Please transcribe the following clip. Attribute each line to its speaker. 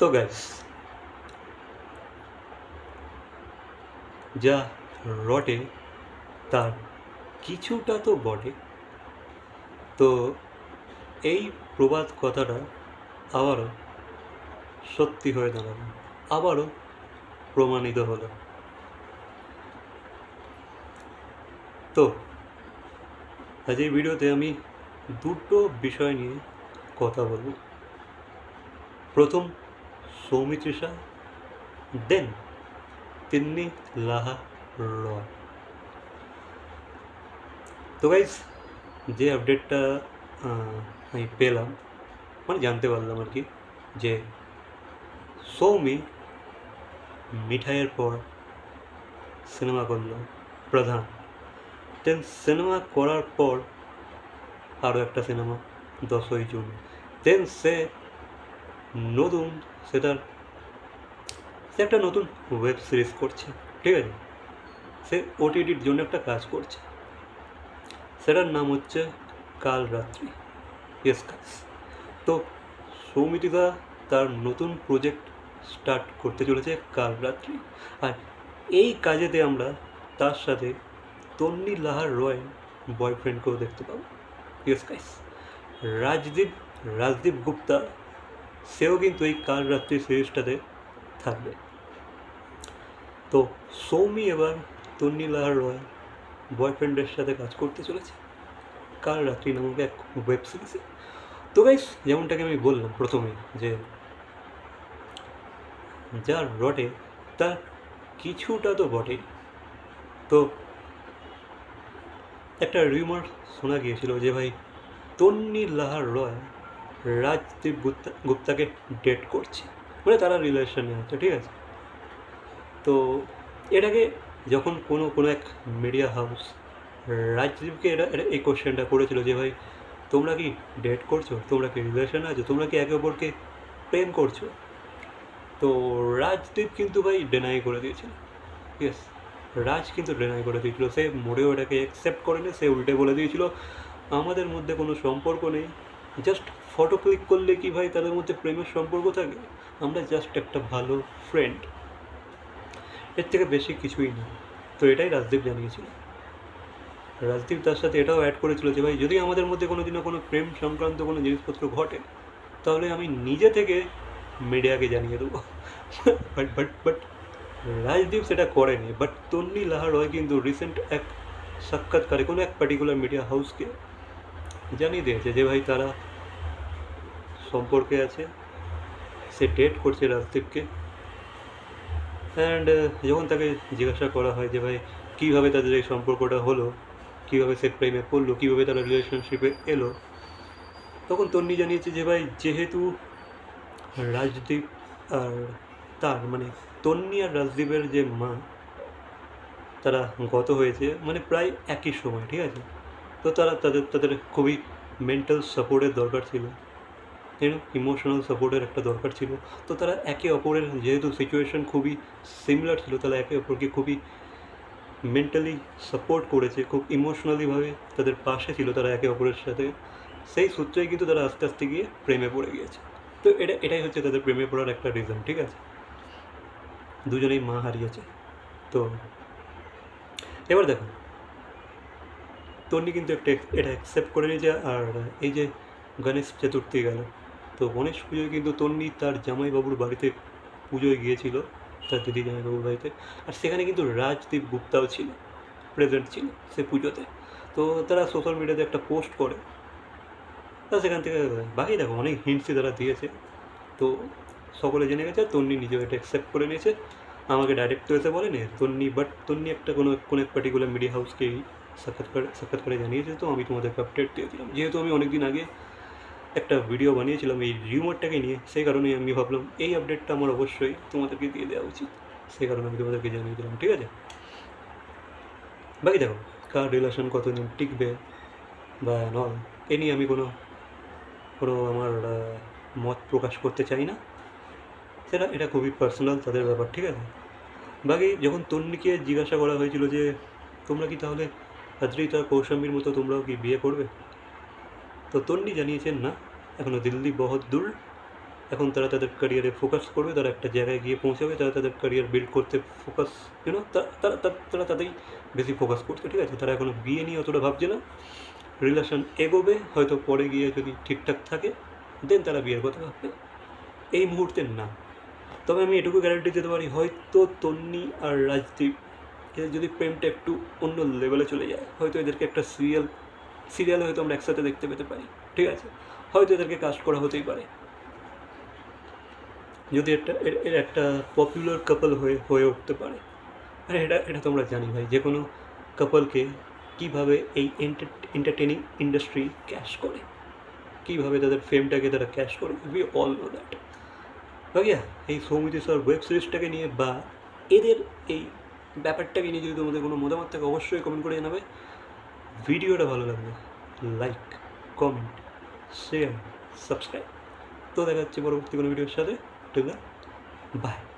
Speaker 1: তো গ্যাস যা রটে তার কিছুটা তো বটে তো এই প্রবাদ কথাটা আবারও সত্যি হয়ে দাঁড়াল আবারও প্রমাণিত হলো তো আজ এই ভিডিওতে আমি দুটো বিষয় নিয়ে কথা বলব প্রথম সৌমিত্রিষা, দেন তিন্নি লাহা রয়। তো গাইজ যে আপডেটটা আমি পেলাম মানে জানতে পারলাম আর কি, যে সৌমি মিঠাইয়ের পর সিনেমা করল, প্রধান। দেন সিনেমা করার পর আরও একটা সিনেমা দশই জুন। দেন সে নতুন সে তার সে একটা নতুন ওয়েব সিরিজ করছে, ঠিক আছে? সে ওটিটির জন্য একটা কাজ করছে। সেটার নাম হচ্ছে কাল রাত্রি। ইয়েস কাজ তো সৌমিতিদা তার নতুন প্রজেক্ট স্টার্ট করতে চলেছে কাল রাত্রি। আর এই কাজেতে আমরা তার সাথে তন্নি লাহার রয় বয়ফ্রেন্ডকেও দেখতে পাবো। ইয়েস গাইস রাজদীপ রাজদীপ গুপ্তা সেও কিন্তু এই কাল রাত্রি সিরিজটাতে থাকবে। তো সৌমি এবার তন্নি লাহার রয় বয়ফ্রেন্ডের সাথে কাজ করতে চলেছে। কাল রাত্রি নামক এক ওয়েব সিরিজে তো গাইস যেমনটাকে আমি বললাম প্রথমে যে যার রটে তার কিছুটা তো বটে। তো একটা রিউমার শোনা গিয়েছিল যে ভাই তন্নি লাহার রয় রাজদীপ গুপ্তা, গুপ্তাকে ডেট করছে। মানে তারা রিলেশনে আছে, ঠিক আছে? তো এটাকে যখন কোনো কোনো এক মিডিয়া হাউস রাজদীপকে এটা এই কোশ্চেনটা করেছিল যে, ভাই, তোমরা কি ডেট করছ? তোমরা কি রিলেশনে আছো? তোমরা কি একে অপরকে প্রেম করছ? তো রাজদীপ কিন্তু ভাই ডেনাই করে দিয়েছিল ইয়েস রাজ কিন্তু ডেনাই করে দিয়েছিল। সে মোড়েও এটাকে অ্যাকসেপ্ট করেনি, সে উল্টে বলে দিয়েছিল, আমাদের মধ্যে কোনো সম্পর্ক নেই জাস্ট ফটো ক্লিক করলে কি ভাই তাদের মধ্যে প্রেমের সম্পর্ক থাকে? আমরা জাস্ট একটা ভালো ফ্রেন্ড এর থেকে বেশি কিছুই না তো এটাই রাজদীপ জানিয়েছিল। রাজদীপ তার সাথে এটাও অ্যাড করেছিল যে, ভাই, যদি আমাদের মধ্যে কোনো দিনও কোনো প্রেম সংক্রান্ত কোনো জিনিসপত্র ঘটে, তাহলে আমি নিজে থেকে মিডিয়াকে জানিয়ে দেবো। বাট বাট বাট রাজদীপ সেটা করেনি। বাট তন্নি লাহা রয় কিন্তু রিসেন্ট এক সাক্ষাৎকারে কোনো এক পার্টিকুলার মিডিয়া হাউসকে জানিয়ে দিয়েছে যে ভাই তারা সম্পর্কে আছে। সে ডেট করছে রাজদীপকে। অ্যান্ড যখন তাকে জিজ্ঞাসা করা হয় যে ভাই কীভাবে তাদের এই সম্পর্কটা হলো, কীভাবে সে প্রেমে পড়ল, কীভাবে তারা রিলেশনশিপে এলো, তখন তন্নি জানিয়েছে যে ভাই যেহেতু রাজদীপ আর তার মানে তন্নি আর রাজদীপের যে মা, তারা গত হয়েছে মানে প্রায় একই সময়, ঠিক আছে? তো তারা তাদের তাদের খুবই মেন্টাল সাপোর্টের দরকার ছিল। ইউনো ইমোশনাল সাপোর্টের একটা দরকার ছিল। তো তারা একে অপরের, যেহেতু সিচুয়েশন খুবই সিমিলার ছিল, তারা একে অপরকে খুবই মেন্টালি সাপোর্ট করেছে, খুব ইমোশনালিভাবে তাদের পাশে ছিল তারা একে অপরের সাথে। সেই সূত্রেই কিন্তু তারা আস্তে আস্তে গিয়ে প্রেমে পড়ে গিয়েছে। তো এটা, এটাই হচ্ছে তাদের প্রেমে পড়ার একটা রিজন ঠিক আছে? দুজনেই মা হারিয়েছে। তো এবার দেখো তন্নি কিন্তু একটা এটা অ্যাকসেপ্ট করে নিয়েছে আর এই যে গণেশ চতুর্থী গেল। তো গণেশ পুজোয় কিন্তু তন্নি তার জামাইবাবুর বাড়িতে পুজোয় গিয়েছিল, তার দিদি জামাইবাবুর বাড়িতে। আর সেখানে কিন্তু রাজদীপ গুপ্তাও ছিল প্রেজেন্ট ছিল সে পুজোতে। তো তারা সোশ্যাল মিডিয়াতে একটা পোস্ট করে। তা সেখান থেকে বাকি দেখো অনেক হিন্টসই তারা দিয়েছে। তো সকলে জেনে গেছে, তন্নি নিজেও এটা অ্যাকসেপ্ট করে নিয়েছে। আমাকে ডাইরেক্ট তো এসে বলেনি, তন্নি বাট তন্নি একটা কোনো কোনো এক পার্টিকুলার মিডিয়া হাউসকেই সাক্ষাৎকার সাক্ষাৎকারে জানিয়েছে, তো আমি তোমাদেরকে আপডেট দিয়েছিলাম যেহেতু আমি অনেক দিন আগে একটা ভিডিও বানিয়েছিলাম এই রিউমারটাকে নিয়ে, সেই কারণেই আমি ভাবলাম, এই আপডেটটা আমার অবশ্যই তোমাদেরকে দিয়ে দেওয়া উচিত। সেই কারণে আমি তোমাদেরকে জানিয়ে দিলাম, ঠিক আছে? বাকি দেখো, কার রিলেশন কতদিন টিকবে বা নল এ নিয়ে আমি কোনো কোনো আমার মত প্রকাশ করতে চাই না। সেটা, এটা খুবই পার্সোনাল তাদের ব্যাপার, ঠিক আছে? বাকি যখন তন্নিকে জিজ্ঞাসা করা হয়েছিল যে, তোমরা কি তাহলে আদ্রিতা কৌশাম্বীর মতো তোমরাও কি বিয়ে করবে? তো তন্নি জানিয়েছেন, না এখনও দিল্লি বহুত দূর। এখন তারা তাদের ক্যারিয়ারে ফোকাস করবে, তারা একটা জায়গায় গিয়ে পৌঁছাবে, তারা তাদের ক্যারিয়ার বিল্ড করতে ফোকাস তারা তারা- তারা তাতেই বেশি ফোকাস করছে, ঠিক আছে? তারা এখনও বিয়ে নিয়ে অতটা ভাবছে না। রিলেশন এগোবে, হয়তো পরে গিয়ে যদি ঠিকঠাক থাকে দেন তারা বিয়ের কথা ভাববে। এই মুহূর্তে না। তবে আমি এটুকু গ্যারান্টি দিতে পারি, হয়তো তন্নি আর রাজদীপ এদের যদি প্রেমটা একটু অন্য লেভেলে চলে যায়, হয়তো এদেরকে একটা সিরিয়াল সিরিয়াল হয়তো আমরা একসাথে দেখতে পেতে পারি, ঠিক আছে? হয়তো এদেরকে কাস্ট করা হতেই পারে। যদি একটা, এর- একটা পপুলার কাপল হয়ে হয়ে উঠতে পারে। আর এটা এটা তোমরা জানি ভাই, যে কোনো কাপলকে কীভাবে এই এন্টারটেনিং ইন্ডাস্ট্রি ক্যাশ করে? কীভাবে তাদের ফেমটাকে তারা ক্যাশ করে? উই অল নো দ্যাট ভাইয়া, এই সৌমিতি স্যার ওয়েব সিরিজটাকে নিয়ে বা এদের এই ব্যাপারটাকে নিয়ে যদি তোমাদের কোনো মতামত থাকে, অবশ্যই কমেন্ট করে জানাবে। ভিডিওটা ভালো লাগবে লাইক কমেন্ট শেয়ার সাবস্ক্রাইব তো দেখা যাচ্ছে পরবর্তী কোনো ভিডিওর সাথে। ঠিক বাই